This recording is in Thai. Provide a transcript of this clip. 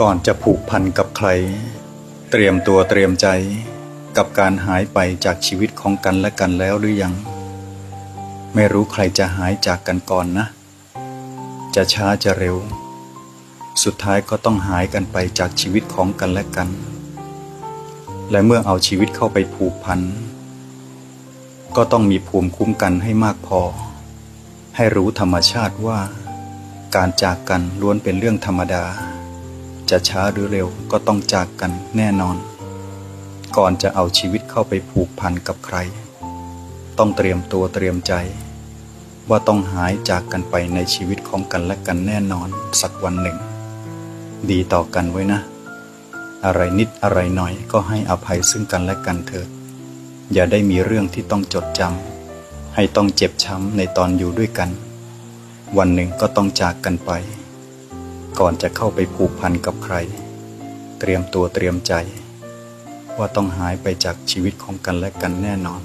ก่อนจะผูกพันกับใคร เตรียมตัวเตรียมใจกับการหายไปจากชีวิตของกันและกันแล้วหรือยัง ไม่รู้ใครจะหายจากกันก่อนนะ จะช้าจะเร็ว สุดท้ายก็ต้องหายกันไปจากชีวิตของกันและกัน และเมื่อเอาชีวิตเข้าไปผูกพัน ก็ต้องมีภูมิคุ้มกันให้มากพอ ให้รู้ธรรมชาติว่า การจากกันล้วนเป็นเรื่องธรรมดา จะช้าหรือเร็วก็ต้องจากกันแน่นอน ก่อนจะเอาชีวิตเข้าไปผูกพันกับใคร ต้องเตรียมตัวเตรียมใจ ว่าต้องหายจากกันไปในชีวิตของกันและกันแน่นอนสักวันหนึ่ง ดีต่อกันไว้นะ อะไรนิดอะไรหน่อยก็ให้อภัยซึ่งกันและกันเถิด อย่าได้มีเรื่องที่ต้องจดจำให้ต้องเจ็บช้ำในตอนอยู่ด้วยกัน วันหนึ่งก็ต้องจากกันไป ก่อนจะเข้าไปผูกพันกับใคร เตรียมตัวเตรียมใจ ว่าต้องหายไปจากชีวิตของกันและกันแน่นอน